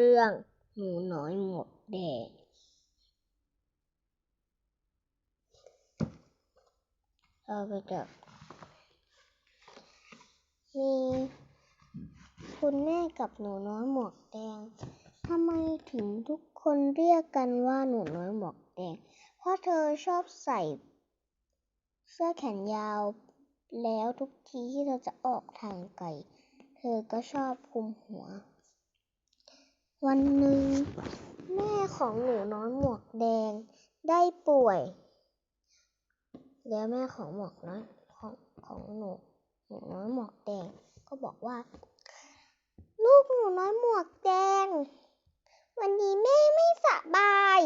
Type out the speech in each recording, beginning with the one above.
เรื่องหนูน้อยหมวกแดงเราไปจากมีคุณแม่กับหนูน้อยหมวกแดงทำไมถึงทุกคนเรียกกันว่าหนูน้อยหมวกแดง เพราะเธอชอบใส่ เสื้อแขนยาวแล้วทุกทีที่เธอจะออกทางไกล เธอก็ชอบคลุมหัว วันหนึ่ง แม่ของหนูน้อยหมวกแดงได้ป่วย แล้วแม่ของหมวกน้อยของของหนูหนูน้อยหมวกแดงก็บอกว่า ลูกหนูน้อยหมวกแดง วันนี้แม่ไม่สบาย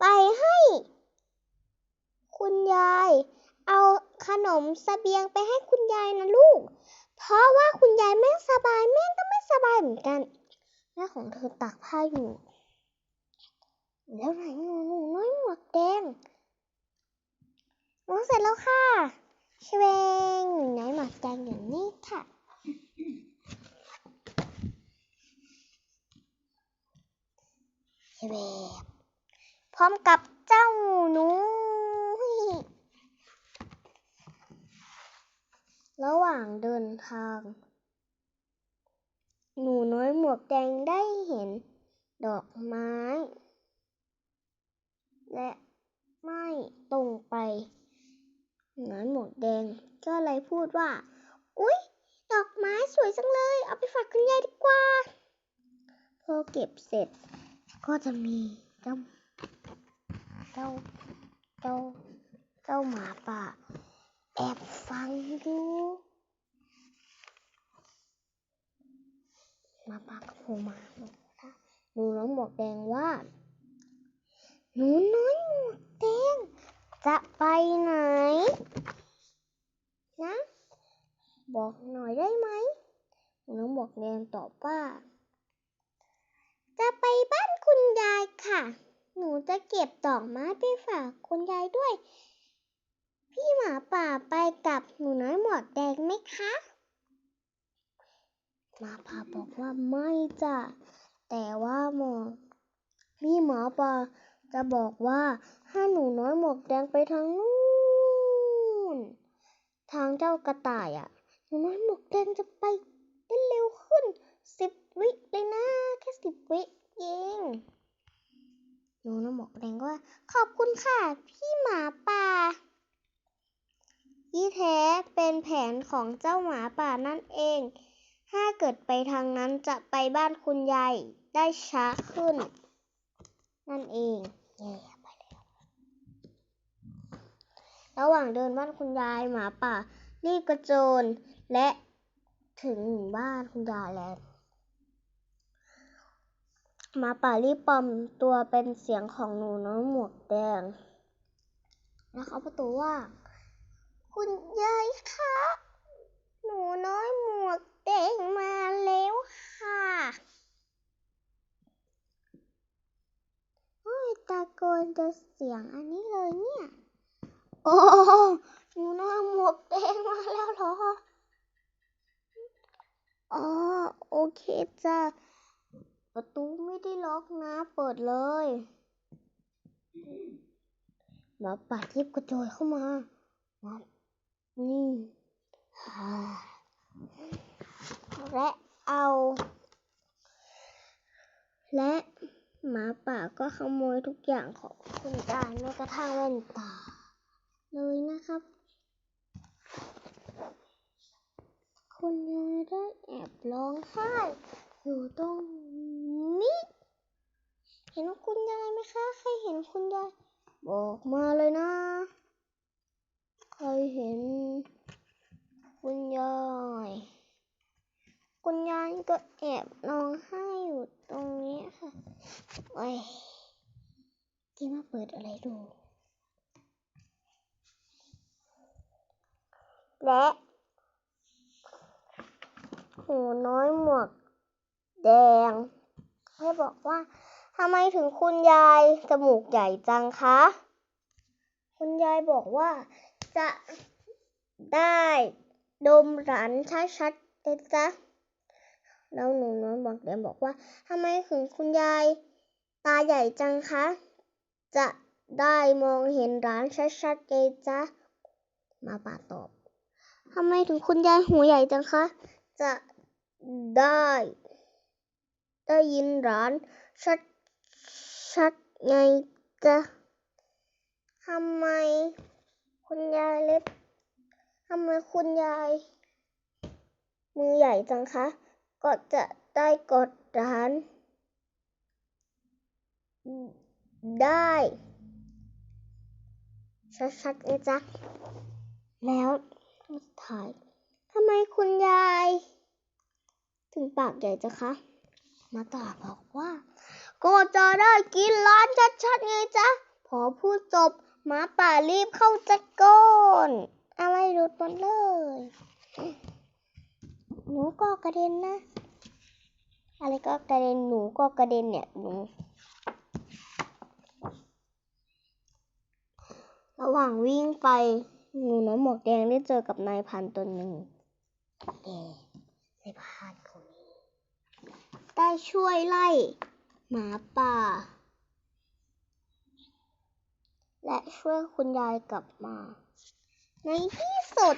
ไปให้ คุณยาย เอาขนมเสบียงไปให้คุณยายนะลูก เพราะว่าคุณยายไม่สบายแม่ก็ไม่สบายเหมือนกัน แม่ของเธอตากผ้าอยู่ แล้วไหนหนูหนูน้อยหมวกแดงน้องเสร็จแล้วค่ะชเวงหนูน้อยหมวกแดงอยู่นี่ค่ะชเวงพร้อมกับเจ้าหนูระหว่างเดินทาง หนูน้อยหมวกแดงได้เห็นดอกไม้ และไม่ตรงไป หนูน้อยหมวกแดงก็เลยพูดว่า อุ๊ย ดอกไม้สวยจังเลย เอาไปฝากคุณยายดีกว่า พอเก็บเสร็จ ก็จะมีเจ้าเจ้าเจ้าเจ้าหมาป่า แอบฟังอยู่ หมาป่าก็โผมาบอกว่าหนูน้อยหมวกแดงว่า หนูน้อยหมวกแดง จะไปไหน นะ บอกหน่อยได้ไหมหนูน้อยหมวกแดงตอบว่า จะไปบ้านคุณยายค่ะ หนูจะเก็บดอกไม้ไปฝากคุณยายด้วย พี่หมาป่าไปกับหนูน้อยหมวกแดงไหมคะ หมาป่าบอกว่าไม่จ้ะแต่ว่าหมอพี่หมาป่าจะบอกว่าให้หนูน้อยหมวกแดงไปทางนู้นทางเจ้ากระต่ายอะ หนูน้อยหมวกแดงจะไปได้เร็วขึ้นสิบวิเลยนะ แค่สิบวิเองหนูน้อยหมวกแดงก็ว่า ขอบคุณค่ะ พี่หมาป่าที่แท้เป็นแผนของเจ้าหมาป่านั่นเอง ถ้าเกิดไปทางนั้นจะไปบ้านคุณยายได้ช้าขึ้น นั่นเองแย่ไปแล้วระหว่างเดินบ้านคุณยายหมาป่า รีบกระโจนและถึงหมู่บ้านคุณยายแล้วหมาป่ารีบปลอมตัวเป็นเสียงของหนูน้อยหมวกแดง แล้วเขาประตูว่า คุณยายคะ หนูน้อยหมวก แดงมาแล้วค่ะโอ้ยตะโกนจะเสียงอันนี้เลยเนี่ย โอ้หนูน้อยหมวกแดงมาแล้วเหรอ อ๋อ โอเคจ้ะ ประตูไม่ได้ล็อกนะ เปิดเลยหมาป่ารีบกระโจนเข้ามาหมานี่ และเอา และหมาป่าก็ขโมยทุกอย่างของคุณยายแม้กระทั่งแว่นตา เลยนะครับ คุณยายได้แอบร้องไห้อยู่ตรงนี้ เห็นคุณยายไหมคะใครเห็นคุณยาย บอกมาเลยนะ ใครเห็น คุณยาย คุณยายก็แอบร้องไห้อยู่ตรงนี้ค่ะ โอ้ยกินมาเปิดอะไรดู และหูน้อยหมวก แดงให้บอกว่าทำไมถึงคุณยายจมูกใหญ่จังคะ คุณยายบอกว่าจะได้ดมหลานชัดๆเลยจ้ะ แล้วหนูน้อยหมวกแดงบอกว่าทำไมถึงคุณยาย ตาใหญ่จังคะ จะได้มองเห็นร้านชัดๆเลยจ๊ะมาป่าตอบทำไมถึงคุณยายหูใหญ่จังคะ จะได้ ได้ยินร้านชัดชัดๆไงจ๊ะทำไมคุณยายเล็กทำไมคุณยาย มือใหญ่จังคะ ก็จะได้กดร้านได้ ชัดๆนะจ๊ะ แล้วสุดท้ายทำไมคุณยาย ถึงปากใหญ่จังคะ มาตาบอกว่า ก็จะได้กินร้านชัดๆไงจ๊ะ พอพูดจบหมาป่ารีบเข้าจัดก้นอะไรหลุดหมดเลย หนูก็กระเด็นนะ อะไรก็กระเด็นหนูก็กระเด็นเนี่ยหนูระหว่างวิ่งไปหนูน้อยหมวกแดงได้เจอกับนายพันตัวหนึ่งแต่นายพันคนนี้ได้ช่วยไล่หมาป่า และช่วยคุณยายกลับมา ในที่สุด